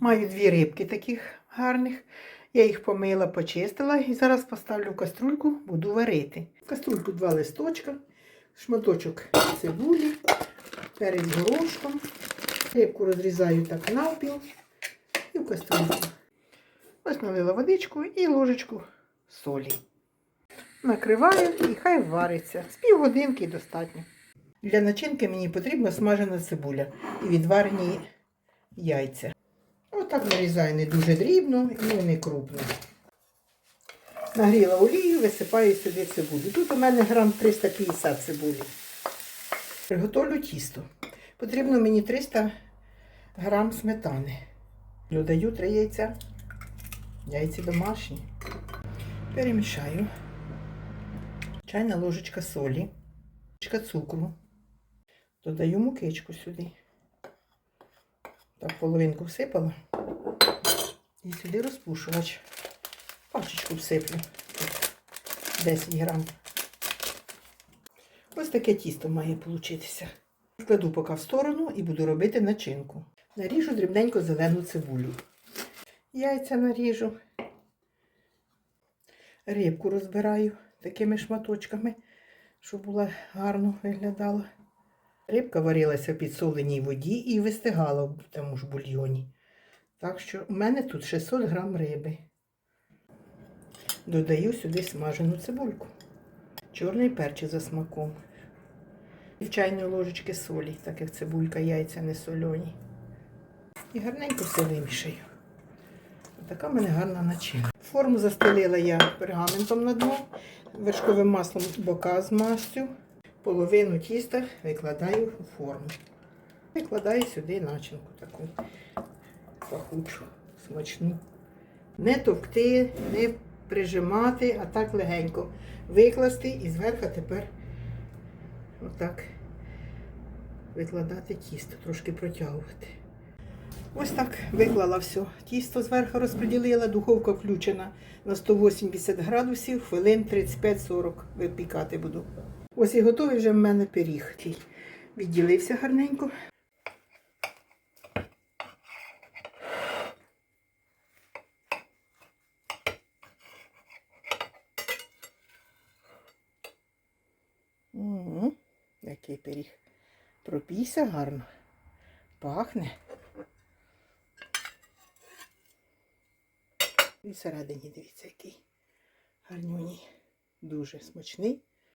Маю дві рибки таких гарних. Я їх помила, почистила і зараз поставлю в каструльку, буду варити. В каструльку два листочка, шматочок цибулі, перець горошком. Рибку розрізаю так навпіл і в каструльку. Ось налила водичку і ложечку солі. Накриваю і хай вариться. З півгодинки достатньо. Для начинки мені потрібна смажена цибуля і відварені яйця. Отак нарізаю не дуже дрібно і не крупно. Нагріла олію, висипаю сюди цибулю. Тут у мене грам 350 цибулі. Приготовлю тісто. Потрібно мені 300 грам сметани. Додаю 3 яйця. Яйця домашні. Перемішаю. Чайна ложечка солі, ложечка цукру. Додаю мукичку сюди. Так, половинку всипала. І сюди розпушувач. Пачечку всиплю. 10 грам. Ось таке тісто має получитися. Вкладу поки в сторону і буду робити начинку. Наріжу дрібненько зелену цибулю. Яйця наріжу. Рибку розбираю такими шматочками, щоб була гарно виглядала. Рибка варилася в підсоленій воді і вистигала в тому ж бульйоні. Так що у мене тут 600 грам риби. Додаю сюди смажену цибульку. Чорний перчик за смаком. Чайної ложечки солі, так як цибулька, яйця не сольоні. І гарненько все вимішаю. Така в мене гарна начинка. Форму застелила я пергаментом на дно, вершковим маслом бока змастю. Половину тіста викладаю у форму. Викладаю сюди начинку таку пахучу, смачну. Не товкти, не прижимати, а так легенько викласти і зверху тепер отак викладати тісто, трошки протягувати. Ось так виклала все. Тісто зверху розподілила, духовка включена на 180 градусів, хвилин 35-40 випікати буду. Ось і готовий вже в мене пиріг. Відділився гарненько. М, Який пиріг. Пропійся гарно. Пахне. І всередині дивіться, який гарнюній. Дуже смачний.